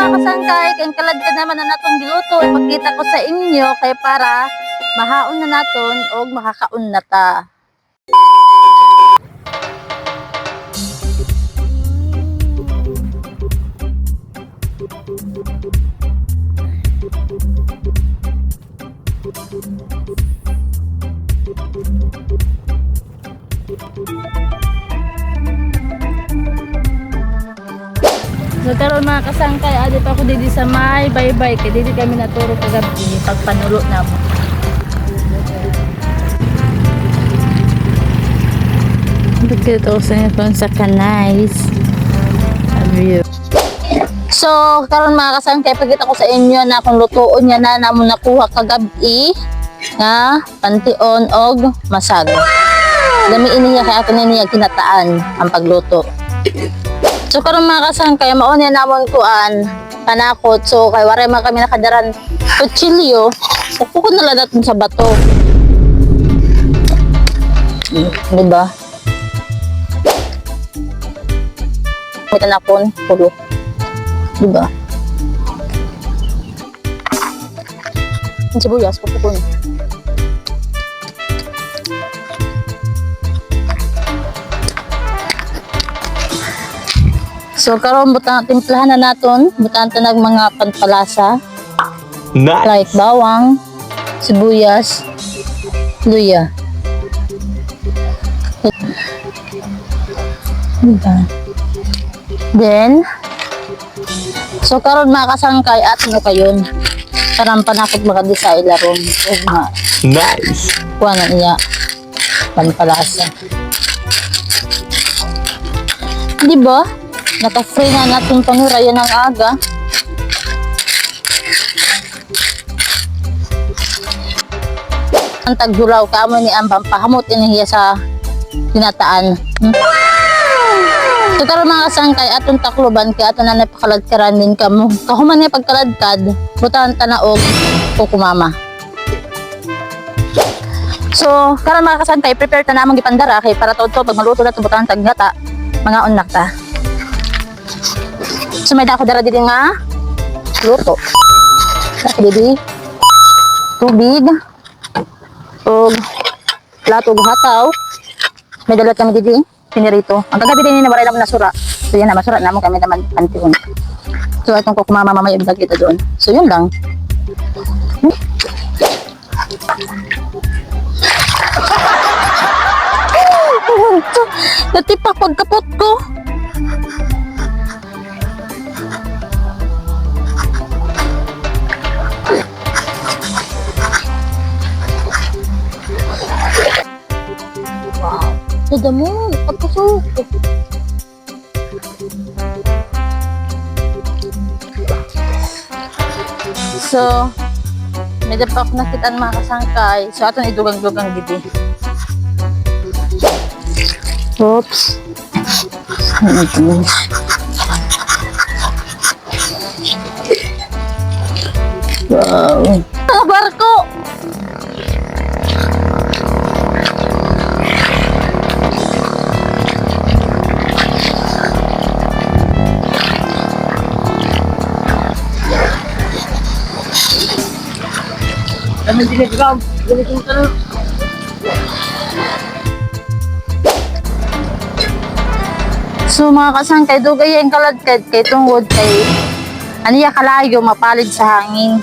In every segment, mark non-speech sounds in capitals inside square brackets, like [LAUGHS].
mga kasangkay, kayong kaladkad naman na natong giluto, ipakita ko sa inyo kay para mahaon na naton og makakaon na ta. So karon mga kasangkay, adit ako didi sa may bye-bye kay didi kami naturo kagabi pagpanulo na mo. Dito sa inyo sa kanais. View. So, karon mga kasangkay, pagkita ko sa inyo na kung lutuon niya na namo nakuha kagabi nga pantion og masag. Dami iniya kay ato niya kinataan ang pagluto. So karon mga kasangkay, mao niya namon kuan panakot. So kay wala man kami nakadaran kutsilyo. So pukod na lang sa bato. Di ba? May tanapon, pulo. Di ba? Ang sibuyas, pupukon. So karon butang timplahan na naton, butang tanag mga panpalasa Nice. like bawang, sibuyas, luya. Diba? Then, so karon mga kasangkay at ano kayon. Parang panakot mga sa ilaron. O mga Nice. kuha na niya panpalasa. Di ba? Naka-free na natin panghirayan ng aga. Ang taghulaw ka mo ni Ambang pahamot inihiya sa tinataan. Hmm? So karon mga kasangkay atong takloban kay aton na napakaladkaran din kamo. Kahuman niya pagkaladkad, butahan tanaog kukumama. So, karon mga kasantay, prepare ta namang gipandara kay para todo pag maluto na tubutan tagnata, mga unak ta. So, may dako dara diri nga luto. Diri tubig ug plato ug hataw. May dalat kami diri pinirito. Ang kagabi din ni nabaray na nasura. So, yan na masura namon kami naman pantiun. So, itong kukumama mamaya ibig kita doon. So, yun lang. [LAUGHS] Natipak pagkapot ko. Wow. Sada mo, pagkasok. So, may dapak na kita mga kasangkay. So, aton idugang-dugang gidi. Oops. Wow. Mga barko! Kami dinigram. Ganitong tanong. So mga kasangkay, dugay ang kaladkad kay tungod kay aniya kalayo mapalid sa hangin.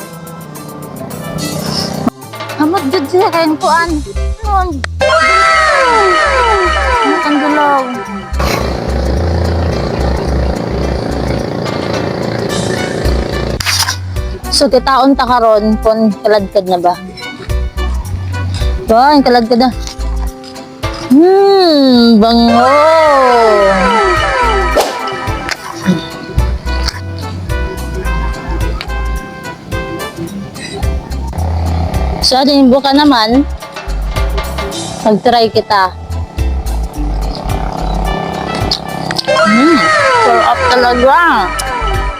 Amot gud siya kay kuan. Ano ang dulaw? So kitaon ta karon kun kaladkad na ba? Ba, ang kaladkad na. Hmm, bango. Sa ating buka naman, mag-try kita. Mm, sarap talaga.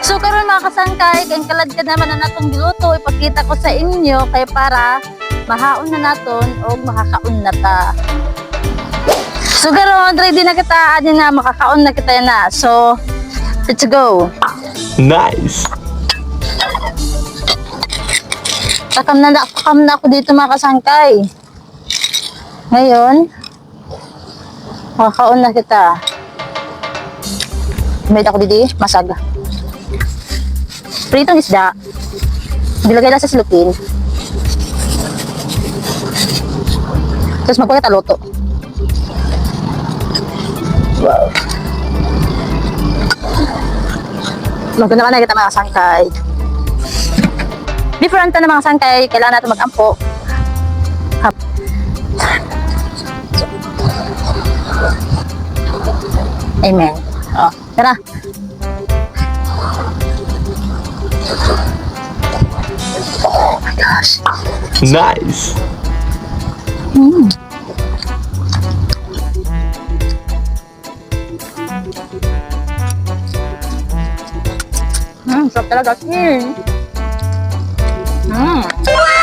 So karon mga kasangkay, kay kalad ka naman na natong giluto, ipakita ko sa inyo kay para mahaon na naton o makakaon na ta. So karon oh, ready na kita, ah, ani na makakaon na kita na. So let's go. Nice. Takam na, takam na ako dito mga kasangkay. Ngayon, makakaon na kita. May ako didi, masaga. Pritong isda. Dilagay lang sa silupin. Tapos magkuha kita luto. Wow. Maganda ka na kita mga sangkay. Different na mga sangkay, kailangan natin mag-ampo. Amen. Oh, tara. Gosh. Nice. Mm, sarap talaga. Mm. Mm.